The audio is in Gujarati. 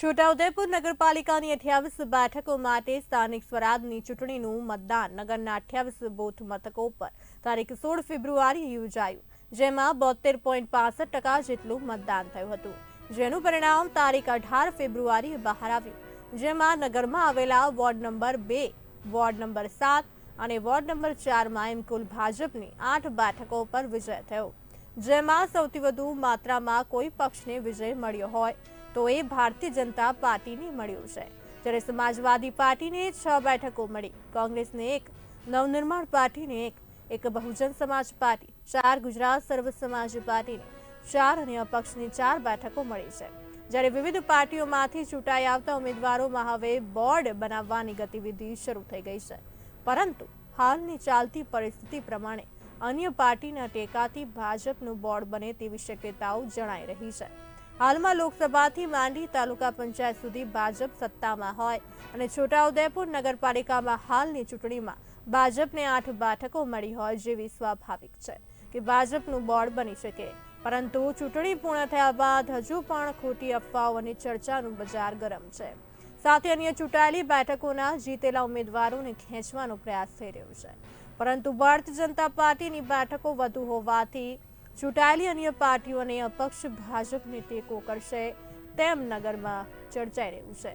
છોટાઉદેપુર નગરપાલિકાની અઠ્યાવીસ બેઠકો માટે સ્થાનિક સ્વરાજની ચૂંટણીનું મતદાન. નગરના અઠ્યાવીસ બૂથ મથકો પર તારીખ સોળ ફેબ્રુઆરી યોજાયું, જેમાં બોતેર પોઈન્ટ પાસઠ ટકા જેટલું મતદાન થયું હતું. જેનું પરિણામ તારીખ અઢાર ફેબ્રુઆરીએ બહાર આવ્યું, જેમાં નગરમાં આવેલા વોર્ડ નંબર બે, વોર્ડ નંબર સાત અને વોર્ડ નંબર ચારમાં એમ કુલ ભાજપની આઠ બેઠકો પર વિજય થયો. જેમાં સૌથી વધુ માત્રામાં કોઈ પક્ષને વિજય મળ્યો હોય તો એ ભારતીય જનતા પાર્ટીને મળ્યું છે. જ્યારે સમાજવાદી પાર્ટીને છ બેઠકો મળી. કોંગ્રેસને એક, નવનિર્માણ પાર્ટીને એક એક બહુજન સમાજ પાર્ટી, ચાર ગુજરાત સર્વ સમાજ પાર્ટીને ચાર અને અપક્ષની ચાર બેઠકો મળી છે. જ્યારે વિવિધ પાર્ટીઓમાંથી ચૂંટાઈ આવતા ઉમેદવારોમાં હવે બોર્ડ બનાવવાની ગતિવિધિ શરૂ થઈ ગઈ છે. પરંતુ હાલની ચાલતી પરિસ્થિતિ પ્રમાણે અન્ય પાર્ટીના ટેકાથી ભાજપનું બોર્ડ બને તેવી શક્યતાઓ જણાઈ રહી છે. હાલમાં લોકસભાથી માંડી તાલુકા પંચાયત સુધી ભાજપ સત્તામાં હોય અને છોટાઉદેપુર નગરપાલિકામાં હાલની ચૂંટણીમાં ભાજપને આઠ બેઠકો મળી હોય જેવી સ્વાભાવિક છે કે ભાજપનું બોર્ડ બની શકે. પરંતુ ચૂંટણી પૂર્ણ થયા બાદ હજુ પણ ખોટી અફવાઓ અને ચર્ચાનું બજાર ગરમ છે. સાથે અન્ય ચૂંટાયેલી બેઠકોના જીતેલા ઉમેદવારોને ખેંચવાનો પ્રયાસ થઈ રહ્યો છે. પરંતુ ભારતીય જનતા પાર્ટીની બેઠકો વધુ હોવાથી ચૂંટાયેલી અન્ય પાર્ટીઓ અને અપક્ષ ભાજપને ટેકો કરશે તેમ નગરમાં ચર્ચાઈ રહ્યું છે.